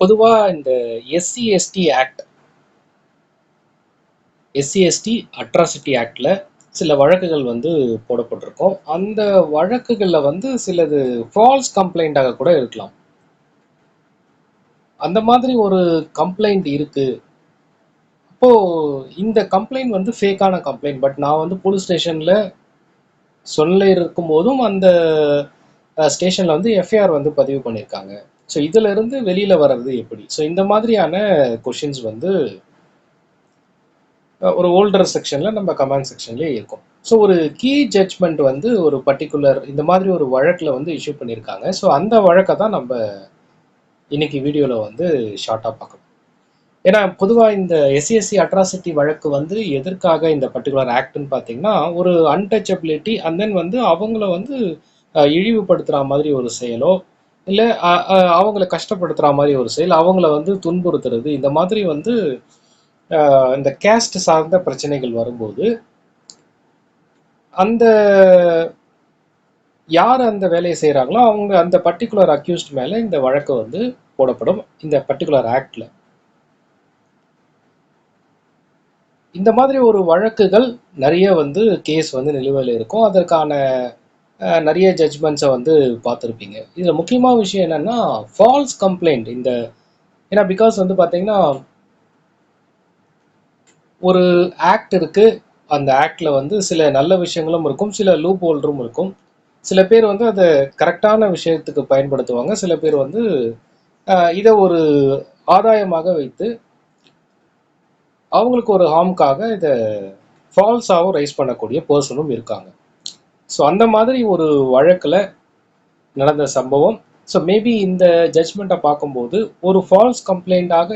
பொதுவாக இந்த SC ST act SC ST atrocity ஆக்டில் சில வழக்குகள் வந்து போடப்பட்டிருக்கும். அந்த வழக்குகளில் வந்து சிலது ஃபால்ஸ் கம்ப்ளைண்ட்டாக கூட இருக்கலாம். அந்த மாதிரி ஒரு கம்ப்ளைண்ட் இருக்குது அப்போது இந்த கம்ப்ளைண்ட் வந்து ஃபேக்கான கம்ப்ளைண்ட் பட் நான் வந்து போலீஸ் ஸ்டேஷனில் சொல்ல இருக்கும்போதும் அந்த ஸ்டேஷனில் வந்து எஃப்ஐஆர் வந்து பதிவு பண்ணியிருக்காங்க ஸோ இதுல இருந்து வெளியில வர்றது எப்படி? ஸோ இந்த மாதிரியான கொஷின்ஸ் வந்து ஒரு ஓல்டர் செக்ஷன்ல நம்ம கமெண்ட் செக்ஷன்லேயே இருக்கும். ஸோ ஒரு கீ ஜட்ஜ்மெண்ட் வந்து ஒரு பர்டிகுலர் இந்த மாதிரி ஒரு வழக்கில் வந்து இஷ்யூ பண்ணியிருக்காங்க. ஸோ அந்த வழக்கை தான் நம்ம இன்னைக்கு வீடியோவில் வந்து ஷார்ட்டாக பார்க்கணும் ஏன்னா பொதுவாக இந்த எஸ்சிஎஸ்சி அட்ராசிட்டி வழக்கு வந்து எதற்காக இந்த பர்டிகுலர் ஆக்ட்னு பார்த்தீங்கன்னா ஒரு அன்டச்சபிலிட்டி அண்ட் தென் வந்து அவங்கள வந்து இழிவுபடுத்துகிற மாதிரி ஒரு செயலோ இல்லை அவங்கள கஷ்டப்படுத்துகிற மாதிரி ஒரு செயல் அவங்கள வந்து துன்புறுத்துறது இந்த மாதிரி வந்து இந்த கேஸ்ட் சார்ந்த பிரச்சனைகள் வரும்போது அந்த யார் அந்த வேலையை செய்கிறாங்களோ அவங்க அந்த பர்டிகுலர் அக்யூஸ்ட் மேலே இந்த வழக்கு வந்து போடப்படும் இந்த பர்டிகுலர் ஆக்டில் இந்த மாதிரி ஒரு வழக்குகள் நிறைய வந்து கேஸ் வந்து நிலுவையில் இருக்கும். அதற்கான நிறைய ஜட்ஜ்மெண்ட்ஸை வந்து பார்த்துருப்பீங்க. இதில் முக்கியமான விஷயம் என்னென்னா ஃபால்ஸ் கம்ப்ளைண்ட் இந்த ஏன்னா பிகாஸ் வந்து பார்த்தீங்கன்னா ஒரு ஆக்ட் இருக்குது அந்த ஆக்டில் வந்து சில நல்ல விஷயங்களும் இருக்கும். சில லூப் ஹோல்டரும் இருக்கும். சில பேர் வந்து அதை கரெக்டான விஷயத்துக்கு பயன்படுத்துவாங்க. சில பேர் வந்து இதை ஒரு ஆதாயமாக வைத்து அவங்களுக்கு ஒரு ஹார்முக்காக இதை ஃபால்ஸாகவும் ரைஸ் பண்ணக்கூடிய பர்சனும் இருக்காங்க. ஸோ அந்த மாதிரி ஒரு வழக்கில் நடந்த சம்பவம். ஸோ மேபி இந்த ஜட்ஜ்மெண்ட்டை பார்க்கும்போது ஒரு ஃபால்ஸ் கம்ப்ளைண்ட்டாக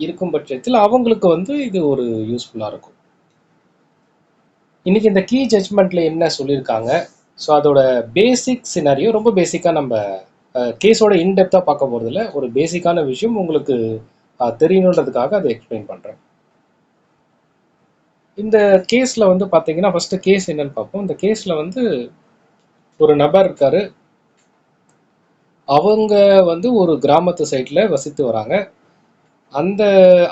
இருக்கும் பட்சத்தில் அவங்களுக்கு வந்து இது ஒரு யூஸ்ஃபுல்லாக இருக்கும். இன்னைக்கு இந்த கீ ஜட்ஜ்மெண்ட்ல என்ன சொல்லியிருக்காங்க? ஸோ அதோட பேசிக் சினாரியோ ரொம்ப பேசிக்காக நம்ம கேஸோட இன்டெப்த்தாக பார்க்க போகிறதுல ஒரு பேசிக்கான விஷயம் உங்களுக்கு தெரியணுன்றதுக்காக அதை எக்ஸ்பிளைன் பண்ணுறேன் இந்த கேஸில் வந்து பார்த்தீங்கன்னா ஃபஸ்ட்டு கேஸ் என்னன்னு பார்ப்போம். இந்த கேஸில் வந்து ஒரு நபர் இருக்கார். அவங்க வந்து ஒரு கிராமத்து சைட்டில் வசித்து வராங்க. அந்த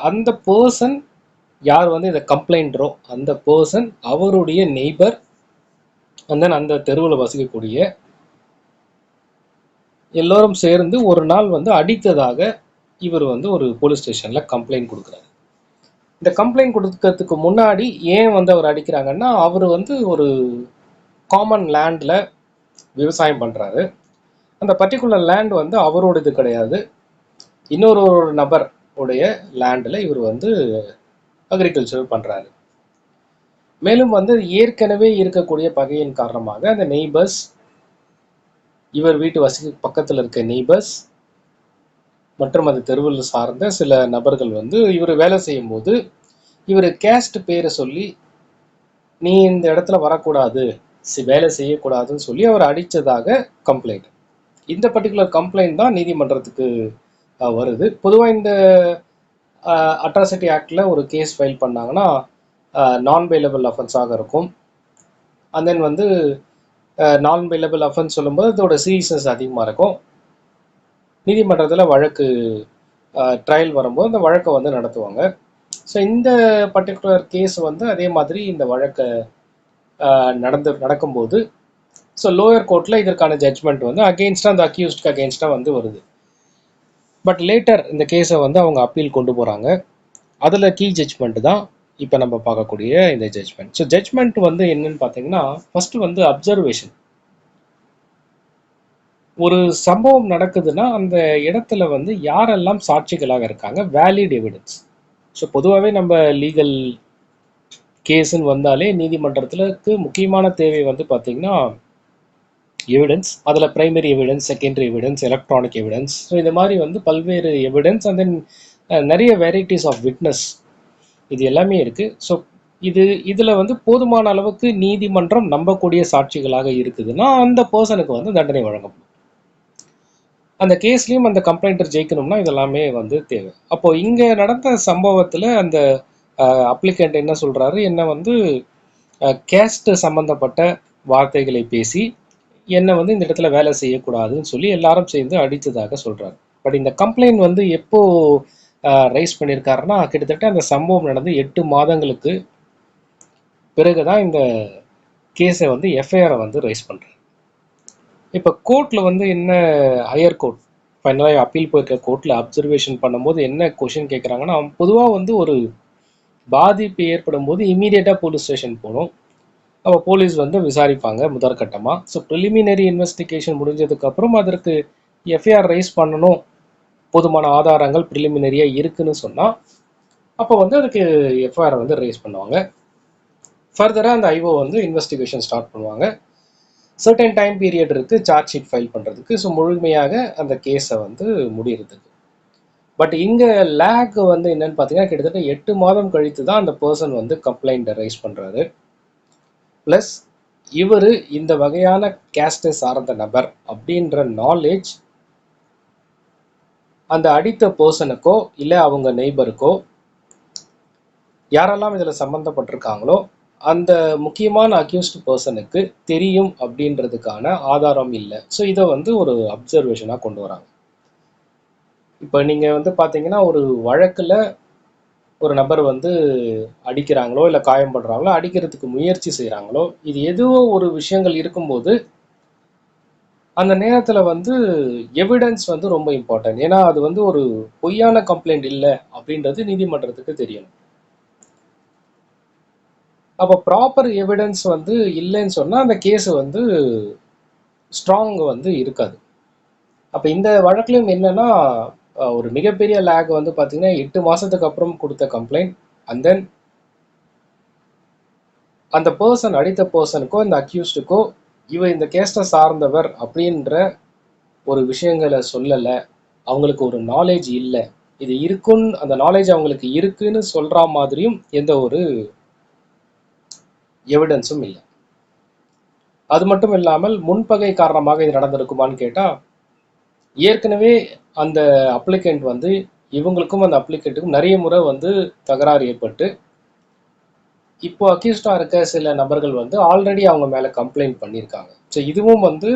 அந்த பர்சன் யார் வந்து இதை கம்ப்ளைண்டரோ அந்த பர்சன் அவருடைய நெய்பர் அந்த தென் அந்த தெருவில் வசிக்கக்கூடிய எல்லோரும் சேர்ந்து ஒரு நாள் வந்து அடித்ததாக இவர் வந்து ஒரு போலீஸ் ஸ்டேஷனில் கம்ப்ளைண்ட் கொடுக்குறாரு. இந்த கம்ப்ளைண்ட் கொடுக்கறதுக்கு முன்னாடி ஏன் வந்து அவர் அடிக்கிறாங்கன்னா அவர் வந்து ஒரு காமன் லேண்டில் விவசாயம் பண்ணுறாரு அந்த பர்டிகுலர் லேண்ட் வந்து அவரோடது கிடையாது. இன்னொரு ஒரு நபர் உடைய லேண்டில் இவர் வந்து அக்ரிகல்ச்சர் பண்ணுறாரு மேலும் வந்து ஏற்கனவே இருக்கக்கூடிய பகையின் காரணமாக அந்த நெய்பர்ஸ் இவர் வீட்டு வசதி பக்கத்தில் இருக்க நெய்பர்ஸ் மற்றும் அது தெருவில் சார்ந்த சில நபர்கள் வந்து இவர் வேலை செய்யும்போது இவர் கேஸ்ட் பேரை சொல்லி நீ இந்த இடத்துல வரக்கூடாது வேலை செய்யக்கூடாதுன்னு சொல்லி அவர் அடித்ததாக கம்ப்ளைண்ட் இந்த பர்டிகுலர் கம்ப்ளைண்ட் தான் நீதிமன்றத்துக்கு வருது. பொதுவாக இந்த அட்ராசிட்டி ஆக்டில் ஒரு கேஸ் ஃபைல் பண்ணாங்கன்னா நான் பெயிலபிள் அஃபென்ஸாக இருக்கும். அண்ட் தென் வந்து நான் பெயிலபிள் அஃபென்ஸ் சொல்லும்போது அதோட சீரியஸ்னஸ் அதிகமாக இருக்கும். நீதிமன்றத்தில் வழக்கு ட்ரையல் வரும்போது அந்த வழக்கை வந்து நடத்துவாங்க. ஸோ இந்த பர்டிகுலர் கேஸ் வந்து அதே மாதிரி இந்த வழக்கை நடந்து நடக்கும்போது ஸோ லோயர் கோர்ட்டில் இதற்கான ஜட்ஜ்மெண்ட் வந்து அகெயின்ஸ்டாக அந்த அக்யூஸ்டுக்கு அகெயின்ஸ்டாக வந்து வருது. பட் லேட்டர் இந்த கேஸை வந்து அவங்க அப்பீல் கொண்டு போகிறாங்க அதில் கீ ஜட்ஜ்மெண்ட் தான் இப்போ நம்ம பார்க்கக்கூடிய இந்த ஜட்ஜ்மெண்ட் ஸோ ஜட்ஜ்மெண்ட் வந்து என்னன்னு பார்த்தீங்கன்னா ஃபஸ்ட்டு வந்து அப்சர்வேஷன் ஒரு சம்பவம் நடக்குதுன்னா அந்த இடத்துல வந்து யாரெல்லாம் சாட்சிகளாக இருக்காங்க? வேலிட் எவிடன்ஸ் ஸோ பொதுவாகவே நம்ம லீகல் கேஸுன்னு வந்தாலே நீதிமன்றத்துக்கு முக்கியமான தேவை வந்து பார்த்தீங்கன்னா எவிடன்ஸ் அதில் primary evidence secondary evidence electronic evidence so இந்த மாதிரி வந்து பல்வேறு எவிடன்ஸ் அண்ட் தென் நிறைய வெரைட்டிஸ் ஆஃப் விட்னஸ் இது எல்லாமே இருக்குது ஸோ இது இதில் வந்து போதுமான அளவுக்கு நீதிமன்றம் நம்பக்கூடிய சாட்சிகளாக இருக்குதுன்னா அந்த பர்சனுக்கு வந்து தண்டனை வழங்கப்படும். அந்த கேஸ்லேயும் அந்த கம்ப்ளைண்டர் ஜெயிக்கணும்னா இதெல்லாமே வந்து தேவை. அப்போ இங்கே நடந்த சம்பவத்தில் அந்த அப்ளிகண்ட் என்ன சொல்கிறாரு என்ன வந்து கேஸ்ட் சம்மந்தப்பட்ட வார்த்தைகளை பேசி என்னை வந்து இந்த இடத்துல வேலை செய்யக்கூடாதுன்னு சொல்லி எல்லாரும் சேர்ந்து அடித்ததாக சொல்கிறாரு பட் இந்த கம்ப்ளைண்ட் வந்து எப்போ ரைஸ் பண்ணியிருக்காருன்னா கிட்டத்தட்ட அந்த சம்பவம் நடந்து எட்டு மாதங்களுக்கு பிறகு தான் இந்த கேஸை வந்து எஃப்ஐஆரை வந்து ரைஸ் பண்ணுறாரு இப்போ கோர்ட்டில் வந்து என்ன ஹையர் கோர்ட் ஃபைனலாக அப்பீல் போயிருக்க கோர்ட்டில் அப்சர்வேஷன் பண்ணும்போது என்ன கொஷின் கேட்குறாங்கன்னா பொதுவாக வந்து ஒரு பாதிப்பு ஏற்படும் போது இமீடியட்டாக போலீஸ் ஸ்டேஷன் போகணும். அப்போ போலீஸ் வந்து விசாரிப்பாங்க முதற்கட்டமாக ஸோ ப்ரிலிமினரி இன்வெஸ்டிகேஷன் முடிஞ்சதுக்கப்புறம் அதற்கு எஃப்ஐஆர் ரைஸ் பண்ணணும். போதுமான ஆதாரங்கள் ப்ரிலிமினரியாக இருக்குன்னு சொன்னால் அப்போ வந்து அதுக்கு எஃப்ஐஆர் வந்து ரைஸ் பண்ணுவாங்க. ஃபர்தராக அந்த ஐஓ வந்து இன்வெஸ்டிகேஷன் ஸ்டார்ட் பண்ணுவாங்க. சர்டன் டைம் பீரியட் இருக்குது சார்ஜ் ஷீட் ஃபைல் பண்ணுறதுக்கு ஸோ முழுமையாக அந்த கேஸை வந்து முடியறதுக்கு. பட் இங்கே லேக் வந்து என்னன்னு பார்த்தீங்கன்னா கிட்டத்தட்ட எட்டு மாதம் கழித்து தான் அந்த பர்சன் வந்து கம்ப்ளைண்ட்டை ரைஸ் பண்ணுறாரு ப்ளஸ் இவர் இந்த வகையான கேஸ்டை சார்ந்த நபர் அப்படின்ற நாலேஜ் அந்த அடித்த பர்சனுக்கோ இல்லை அவங்க நெய்பருக்கோ யாரெல்லாம் இதில் சம்மந்தப்பட்டிருக்காங்களோ அந்த முக்கியமான அக்யூஸ்ட் பர்சனுக்கு தெரியும் அப்படின்றதுக்கான ஆதாரம் இல்லை. ஸோ இதை வந்து ஒரு அப்சர்வேஷனாக கொண்டு வராங்க. இப்போ நீங்கள் வந்து பார்த்தீங்கன்னா ஒரு வழக்கில் ஒரு நபர் வந்து அடிக்கிறாங்களோ இல்லை காயம் பண்ணுறாங்களோ அடிக்கிறதுக்கு முயற்சி செய்கிறாங்களோ இது எதுவோ ஒரு விஷயங்கள் இருக்கும்போது அந்த நேரத்தில் வந்து எவிடன்ஸ் வந்து ரொம்ப இம்பார்ட்டன்ட் ஏன்னா அது வந்து ஒரு பொய்யான கம்ப்ளைண்ட் இல்லை அப்படின்றது நீதிமன்றத்துக்கு தெரியணும். அப்போ ப்ராப்பர் எவிடன்ஸ் வந்து இல்லைன்னு சொன்னால் அந்த கேஸ் வந்து ஸ்ட்ராங் வந்து இருக்காது. அப்போ இந்த வழக்குலையும் என்னென்னா ஒரு மிகப்பெரிய லேக் வந்து பார்த்தீங்கன்னா எட்டு மாதத்துக்கு அப்புறம் கொடுத்த கம்ப்ளைண்ட் அண்ட் தென் அந்த பர்சன் அடித்த பர்சனுக்கோ இந்த அக்யூஸ்டுக்கோ இவ இந்த கேஸ்டை சார்ந்தவர் அப்படின்ற ஒரு விஷயங்களை சொல்லலை. அவங்களுக்கு ஒரு நாலேஜ் இல்லை. இது இருக்குன்னு அந்த நாலேஜ் அவங்களுக்கு இருக்குன்னு சொல்கிற மாதிரியும் எந்த ஒரு எவிடன்ஸும் இல்லை. அது மட்டும் இல்லாமல் முன்பகை காரணமாக இது நடந்திருக்குமான்னு கேட்டால் ஏற்கனவே அந்த அப்ளிகண்ட் வந்து இவங்களுக்கும் அந்த அப்ளிகண்ட்டுக்கும் நிறைய முறை வந்து தகராறு ஏற்பட்டு இப்போ அக்யூஸ்டாக இருக்க சில நபர்கள் வந்து ஆல்ரெடி அவங்க மேலே கம்ப்ளைண்ட் பண்ணியிருக்காங்க. ஸோ இதுவும் வந்து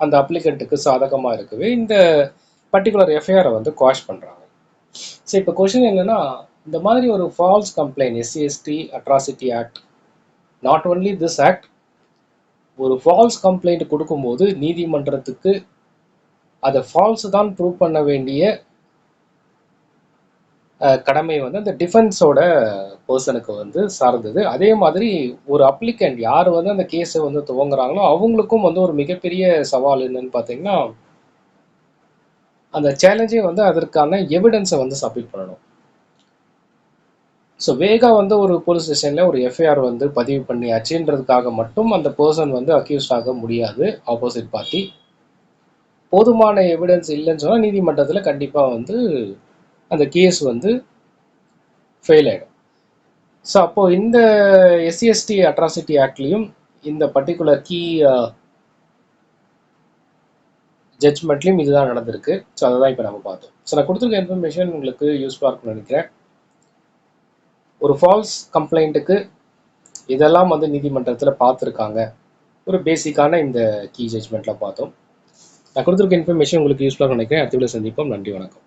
அந்த அப்ளிகண்ட்டுக்கு சாதகமாக இருக்கவே இந்த பர்டிகுலர் எஃப்ஐஆரை வந்து குவாஷ் பண்ணுறாங்க ஸோ இப்போ கொஷின் என்னன்னா இந்த மாதிரி ஒரு false complaint SC ST atrocity act not only this act ஒரு ஃபால்ஸ் கம்ப்ளைண்ட் கொடுக்கும்போது நீதிமன்றத்துக்கு அதை ஃபால்ஸ் தான் ப்ரூவ் பண்ண வேண்டிய கடமை வந்து அந்த டிஃபென்ஸோட பர்சனுக்கு வந்து சார்ந்தது. அதே மாதிரி ஒரு அப்ளிகண்ட் யார் வந்து அந்த கேஸை வந்து துவங்குறாங்களோ அவங்களுக்கும் வந்து ஒரு மிகப்பெரிய சவால் என்னன்னு பார்த்தீங்கன்னா அந்த சேலஞ்சே வந்து அதற்கான எவிடன்ஸை வந்து சப்மிட் பண்ணணும். ஸோ வேகா வந்து ஒரு போலீஸ் ஸ்டேஷனில் ஒரு எஃப்ஐஆர் வந்து பதிவு பண்ணியாச்சுன்றதுக்காக மட்டும் அந்த பர்சன் வந்து அக்யூஸ்ட் ஆக முடியாது ஆப்போசிட் பார்ட்டி போதுமான எவிடன்ஸ் இல்லைன்னு சொன்னால் நீதிமன்றத்தில் கண்டிப்பாக வந்து அந்த கேஸ் வந்து ஃபெயில் ஆகிடும் ஸோ அப்போது இந்த எஸ்சிஎஸ்டி அட்ராசிட்டி ஆக்ட்லேயும் இந்த பர்டிகுலர் கீ ஜட்ஜ்மெண்ட்லேயும் இதுதான் நடந்திருக்கு. ஸோ அதை தான் இப்போ நம்ம பார்த்தோம். ஸோ நான் கொடுத்துருக்க இன்ஃபர்மேஷன் உங்களுக்கு யூஸ்ஃபுல்லாக இருக்கும்னு நினைக்கிறேன். ஒரு ஃபால்ஸ் கம்ப்ளைண்ட்டுக்கு இதெல்லாம் வந்து நீதிமன்றத்தில் பார்த்துருக்காங்க. ஒரு பேசிக்கான இந்த கீ ஜட்மெண்ட்டில் பார்த்தோம். நான் கொடுத்துருக்க இன்ஃபர்மேஷன் உங்களுக்கு யூஸ்ஃபுல்லாக நினைக்கிறேன். அடுத்த வீடியோ சந்திப்போம். நன்றி வணக்கம்.